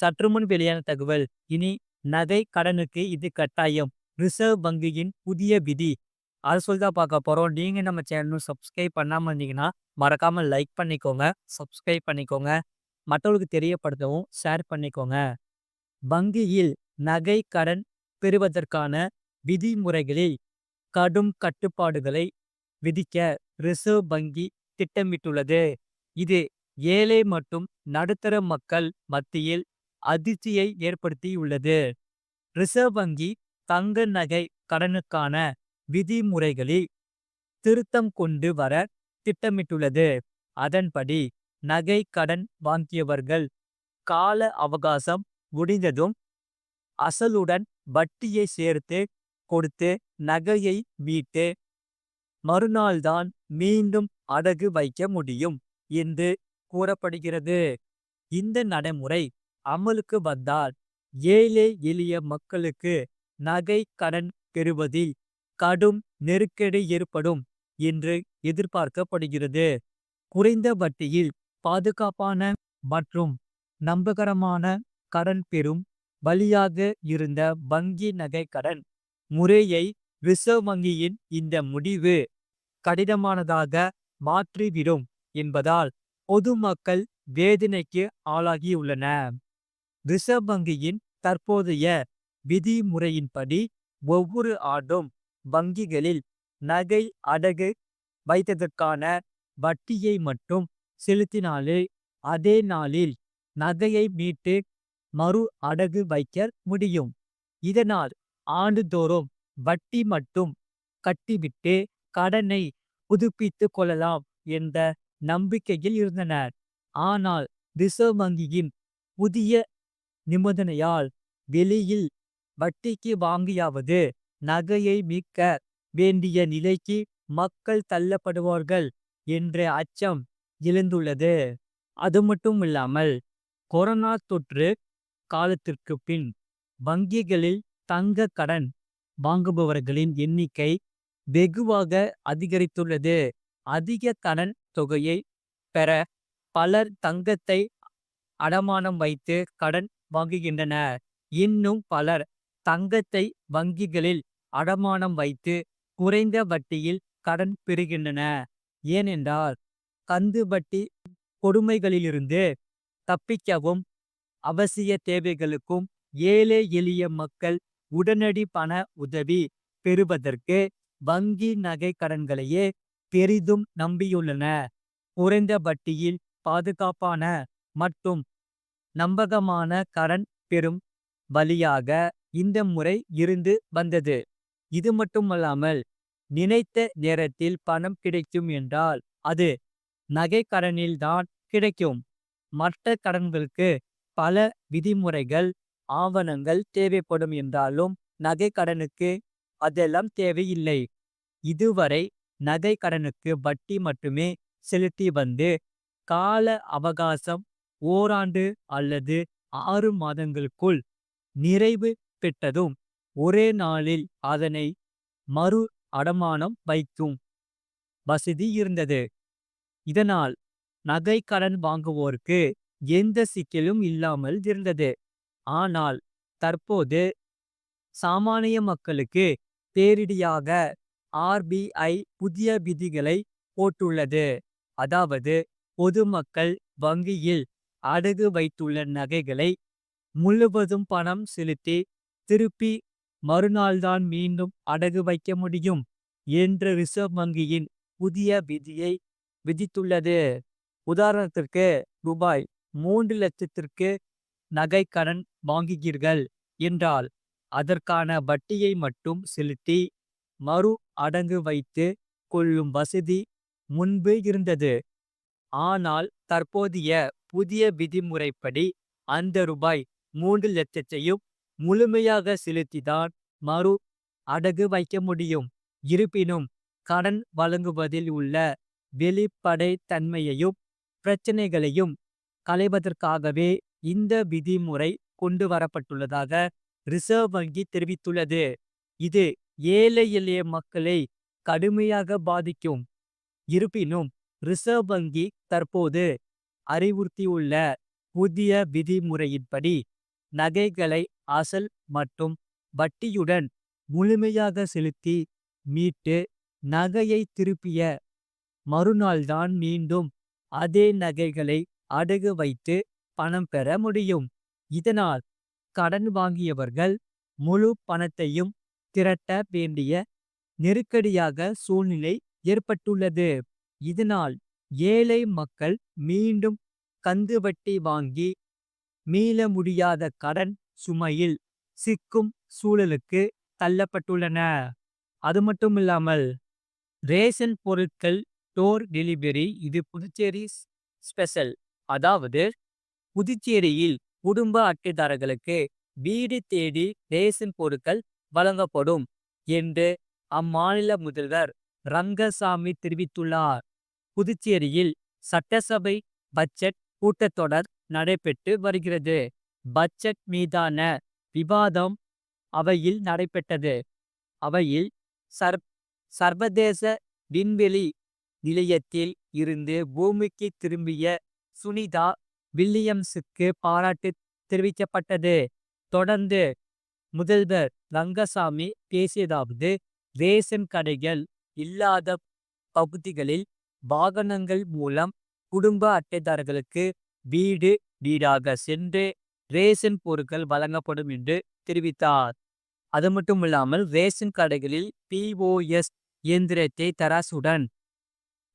சற்றுமுன் வெளியான தகவல் இனி நகை கடனுக்கு இது கட்டாயம். ரிசர்வ் வங்கியின் புதிய விதி. அதை சொல்லி பார்க்க போறோம். நீங்க நம்ம சேனலும் சப்ஸ்கிரைப் பண்ணாம இருந்தீங்கன்னா மறக்காம லைக் பண்ணிக்கோங்க சப்ஸ்கிரைப் பண்ணிக்கோங்க. மற்றவர்களுக்கு தெரியப்படுத்தவும் ஷேர் பண்ணிக்கோங்க. வங்கியில் நகை கடன் பெறுவதற்கான விதிமுறைகளில் கடும் கட்டுப்பாடுகளை விதிக்க ரிசர்வ் வங்கி திட்டமிட்டுள்ளது. இது ஏழை மற்றும் நடுத்தர மக்கள் மத்தியில் அதிர்ச்சியை ஏற்படுத்தியுள்ளது. ரிசர்வ் வங்கி தங்க நகை கடனுக்கான விதிமுறைகளில் திருத்தம் கொண்டு வர திட்டமிட்டுள்ளது. அதன்படி நகை கடன் வாங்கியவர்கள் கால அவகாசம் முடிந்ததும் அசலுடன் வட்டியை சேர்த்து கொடுத்து நகையை மீட்டு மறுநாள்தான் மீண்டும் அடகு வைக்க முடியும் என்று கூறப்படுகிறது. இந்த நடைமுறை அமலுக்கு வந்தால் ஏழை எளிய மக்களுக்கு நகை கடன் பெறுவதில் கடும் நெருக்கடி ஏற்படும் என்று எதிர்பார்க்கப்படுகிறது. குறைந்த வட்டியில் பாதுகாப்பான மற்றும் நம்பகரமான கடன் பெறும் வழியாக இருந்த வங்கி நகை கடன் முறையை ரிசர்வ் வங்கியின் இந்த முடிவு கடினமானதாக மாற்றிவிடும் என்பதால் பொதுமக்கள் வேதனைக்கு ஆளாகியுள்ளன ரிசர்வ் வங்கியின் தற்போதைய விதிமுறையின்படி ஒவ்வொரு ஆண்டும் வங்கிகளில் நகை அடகு வைத்ததற்கான வட்டியை மட்டும் செலுத்தினாலே அதே நாளில் நகையை மீட்டு மறு அடகு வைக்க முடியும். இதனால் ஆண்டுதோறும் வட்டி மட்டும் கட்டிவிட்டு கடனை புதுப்பித்துக் கொள்ளலாம் என்ற நம்பிக்கையில் இருந்தனர். ஆனால் ரிசர்வ் வங்கியின் புதிய நிபந்தனையால் வெளியில் வட்டிக்கு வாங்கியாவது நகையை மீட்க வேண்டிய நிலைக்கு மக்கள் தள்ளப்படுவார்கள் என்ற அச்சம் எழுந்துள்ளது. அது மட்டும் இல்லாமல் கொரோனா தொற்று காலத்திற்கு பின் வங்கிகளில் தங்க கடன் வாங்குபவர்களின் எண்ணிக்கை வெகுவாக அதிகரித்துள்ளது. அதிக கடன் தொகையை பெற பலர் தங்கத்தை அடமானம் வைத்து கடன் வாங்குகின்றனர் இன்னும் பலர் தங்கத்தை வங்கிகளில் அடமானம் வைத்து குறைந்த வட்டியில் கடன் பெறுகின்றன. ஏனென்றால் கந்து வட்டி கொடுமைகளிலிருந்து தப்பிக்கவும் அவசிய தேவைகளுக்கும் ஏழை எளிய மக்கள் உடனடி பண உதவி பெறுவதற்கு வங்கி நகை கடன்களையே பெரிதும் நம்பியுள்ளன குறைந்த வட்டியில் பாதுகாப்பான மற்றும் நம்பகமான கடன் பெறும் வழியாக இந்த முறை இருந்து வந்தது. இது மட்டுமல்லாமல் நினைத்த நேரத்தில் பணம் கிடைக்கும் என்றால் அது நகை கடனில்தான் கிடைக்கும். மற்ற கடன்களுக்கு பல விதிமுறைகள் ஆவணங்கள் தேவைப்படும் என்றாலும் நகை கடனுக்கு அதெல்லாம் தேவையில்லை. இதுவரை நகை கடனுக்கு வட்டி மட்டுமே செலுத்தி வந்து கால அவகாசம் ஓராண்டு அல்லது ஆறு மாதங்களுக்குள் நிறைவு பெற்றதும் ஒரே நாளில் அதனை மறு அடமானம் வைக்கும் வசதி இருந்தது. இதனால் நகை கடன் வாங்குவோருக்கு எந்த சிக்கலும் இல்லாமல் இருந்தது. ஆனால் தற்போது சாமானிய மக்களுக்கு பேரிடியாக ஆர்பிஐ புதிய விதிகளை போட்டுள்ளது. அதாவது பொதுமக்கள் வங்கியில் அடகு வைத்துள்ள நகைகளை முழுவதும் பணம் செலுத்தி திருப்பி மறுநாள்தான் மீண்டும் அடகு வைக்க முடியும் என்ற ரிசர்வ் வங்கியின் புதிய விதியை விதித்துள்ளது. உதாரணத்திற்கு ரூபாய் மூன்று லட்சத்திற்கு நகை கடன் வாங்குகிறீர்கள் என்றால் அதற்கான வட்டியை மட்டும் செலுத்தி மறு அடங்கு வைத்து கொள்ளும் வசதி முன்பு இருந்தது. ஆனால் தற்போதைய புதிய விதிமுறைப்படி அந்த ரூபாய் மூன்று லட்சத்தையும் முழுமையாக செலுத்திதான் மறு அடகு வைக்க முடியும். இருப்பினும் கடன் வழங்குவதில் உள்ள வெளிப்படை தன்மையையும் பிரச்சனைகளையும் களைவதற்காகவே இந்த விதிமுறை கொண்டு வரப்பட்டுள்ளதாக ரிசர்வ் வங்கி தெரிவித்துள்ளது. இது ஏழை எளிய மக்களை கடுமையாக பாதிக்கும். இருப்பினும் ரிசர்வ் வங்கி தற்போது அறிவுறுத்தியுள்ள புதிய விதிமுறையின்படி நகைகளை அசல் மற்றும் வட்டியுடன் முழுமையாக செலுத்தி மீட்டு நகையை திருப்பிய மறுநாள்தான் மீண்டும் அதே நகைகளை அடகு வைத்து பணம் பெற முடியும். இதனால் கடன் வாங்கியவர்கள் முழு பணத்தையும் திரட்ட வேண்டிய நெருக்கடியாக சூழ்நிலை ஏற்பட்டுள்ளது. இதனால் ஏழை மக்கள் மீண்டும் கந்து வட்டி வாங்கி மீள முடியாத கடன் சுமையில் சிக்கும் சூழலுக்கு தள்ளப்பட்டுள்ளன. அது மட்டும் இல்லாமல் ரேஷன் பொருட்கள் டோர் டெலிவரி இது புதுச்சேரி ஸ்பெஷல். அதாவது புதுச்சேரியில் குடும்ப அட்டைதாரர்களுக்கு வீடு தேடி ரேஷன் பொருட்கள் வழங்கப்படும் என்று அம்மாநில முதல்வர் ரங்கசாமி தெரிவித்துள்ளார். புதுச்சேரியில் சட்டசபை பட்ஜெட் கூட்டத்தொடர் நடைபெற்று வருகிறது. பட்ஜெட் மீதான விவாதம் அவையில் நடைபெற்றது. அவையில் சர் சர்வதேச விண்வெளி நிலையத்தில் இருந்து பூமிக்கு திரும்பிய சுனிதா வில்லியம்ஸுக்கு பாராட்டு தெரிவிக்கப்பட்டது. தொடர்ந்து முதல்வர் ரங்கசாமி பேசியதாவது ரேஷன் கடைகள் இல்லாத பகுதிகளில் வாகனங்கள் மூலம் குடும்ப அட்டைதாரர்களுக்கு வீடு வீடாக சென்று ரேஷன் பொருட்கள் வழங்கப்படும் என்று தெரிவித்தார். அது ரேஷன் கடைகளில் பிஓஎஸ் இயந்திரத்தை தராசுடன்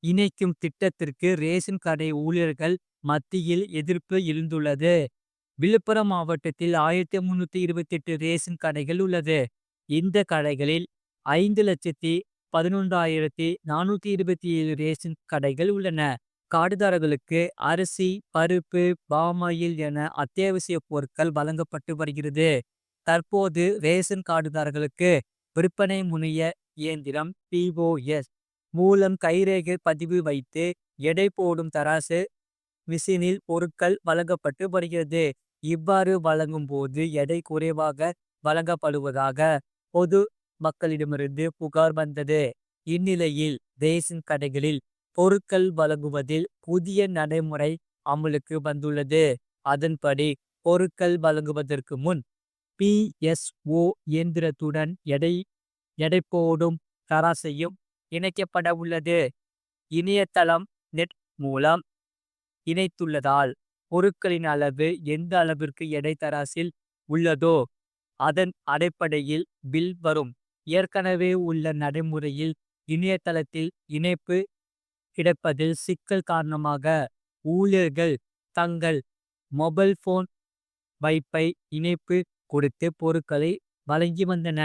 இணைக்கும் திட்டத்திற்கு ரேஷன் கடை ஊழியர்கள் மத்தியில் எதிர்ப்பு எழுந்துள்ளது. விழுப்புரம் மாவட்டத்தில் ஆயிரத்தி முன்னூத்தி இருபத்தி எட்டு ரேஷன் கடைகள் உள்ளது. இந்த கடைகளில் ஐந்து லட்சத்தி பதினொன்றாயிரத்தி நானூத்தி இருபத்தி ஏழு ரேஷன் கடைகள் உள்ளன. காடுதாரர்களுக்கு அரிசி பருப்பு பாமாயில் என அத்தியாவசிய பொருட்கள் வழங்கப்பட்டு வருகிறது. தற்போது ரேஷன் காடுதாரர்களுக்கு விற்பனை முனைய இயந்திரம் பிஓஎஸ் மூலம் கைரேகை பதிவு வைத்து எடை போடும் தராசு மிஷினில் பொருட்கள் வழங்கப்பட்டு வருகிறது. இவ்வாறு வழங்கும் போது எடை குறைவாக வழங்கப்படுவதாக பொது மக்களிடமிருந்து புகார் வந்தது. இந்நிலையில் ரேஷன் கடைகளில் பொருட்கள் வழங்குவதில் புதிய நடைமுறை அமலுக்கு வந்துள்ளது. அதன்படி பொருட்கள் வழங்குவதற்கு முன் பிஎஸ்ஓ இயந்திரத்துடன் எடை எடை போடும் தராசையும் இணைக்கப்பட உள்ளது. இணையதளம் நெட் மூலம் இணைத்துள்ளதால் பொருட்களின் அளவு எந்த அளவிற்கு எடை தராசில் உள்ளதோ அதன் அடிப்படையில் பில் வரும். ஏற்கனவே உள்ள நடைமுறையில் இணையதளத்தில் இணைப்பு கிடைப்பதில் சிக்கல் காரணமாக ஊழியர்கள் தங்கள் மொபைல் போன் வைப்பை இணைப்பு கொடுத்து பொருட்களை வழங்கி வந்தன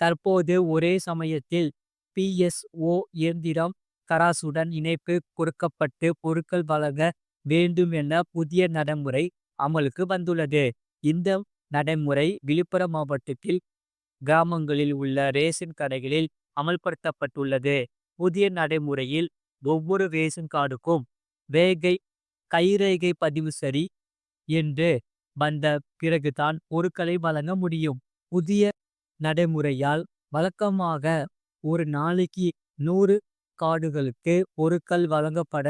தற்போது ஒரே சமயத்தில் பிஎஸ்ஓ இயந்திரம் கராசுடன் இணைப்பு கொடுக்கப்பட்டு பொருட்கள் வழங்க வேண்டும் என புதிய நடைமுறை அமலுக்கு வந்துள்ளது. இந்த நடைமுறை விழுப்புரம் மாவட்டத்தில் கிராமங்களில் உள்ள ரேஷன் கடைகளில் அமல்படுத்தப்பட்டுள்ளது. புதிய நடைமுறையில் ஒவ்வொரு ரேஷன் கார்டுக்கும் ரேகை கைரேகை பதிவு சரி என்று வந்த பிறகுதான் பொருட்களை வழங்க முடியும். புதிய நடைமுறையால் வழக்கமாக ஒரு நாளைக்கு நூறு கார்டுகளுக்கு பொருட்கள் வழங்கப்பட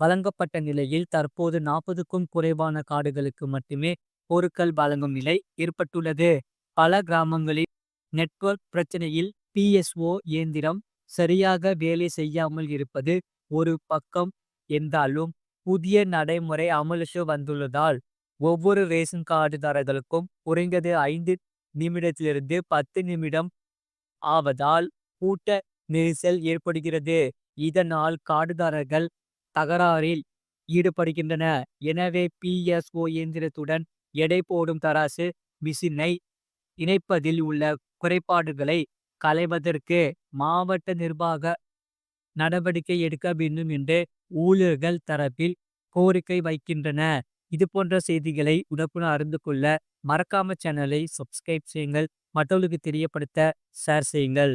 வழங்கப்பட்ட நிலையில் தற்போது நாற்பதுக்கும் குறைவான கார்டுகளுக்கு மட்டுமே பொருட்கள் வழங்கும் நிலை ஏற்பட்டுள்ளது. பல கிராமங்களில் நெட்வொர்க் பிரச்சனையில் பிஎஸ்ஓ இயந்திரம் சரியாக வேலை செய்யாமல் இருப்பது ஒரு பக்கம் என்றாலும் புதிய நடைமுறை அமலுக்கு வந்துள்ளதால் ஒவ்வொரு ரேஷன் கார்டுதாரர்களுக்கும் குறைந்தது ஐந்து நிமிடத்திலிருந்து பத்து நிமிடம் ஆவதால் கூட்ட நெரிசல் ஏற்படுகிறது. இதனால் கார்டுதாரர்கள் தகராறில் ஈடுபடுகின்றன. எனவே பிஎஸ்ஓ இயந்திரத்துடன் எடை போடும் தராசு மிஷினை இணைப்பதில் உள்ள குறைபாடுகளை களைவதற்கு மாவட்ட நிர்வாக நடவடிக்கை எடுக்க வேண்டும் என்று ஊழியர்கள் தரப்பில் கோரிக்கை வைக்கின்றன. இது போன்ற செய்திகளை உடனுக்குடன் அறிந்து கொள்ள மறக்காம சேனலை சப்ஸ்கிரைப் செய்யுங்கள். மற்றவர்களுக்கு தெரியப்படுத்த ஷேர் செய்யுங்கள்.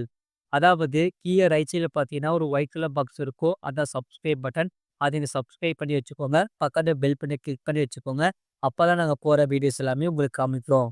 அதாவது கீழே ரைட் சைடில் பார்த்தீங்கன்னா ஒரு ஒயிட் கலர் பாக்ஸ் இருக்கும். அதான் சப்ஸ்கிரைப் பட்டன் அதை நீங்கள் சப்ஸ்கிரைப் பண்ணி வச்சுக்கோங்க. பக்கத்தில் பெல் பண்ணி கிளிக் பண்ணி வச்சுக்கோங்க. அப்போ தான் நாங்கள் போகிற வீடியோஸ் எல்லாமே உங்களுக்கு காமிக்கிறோம்.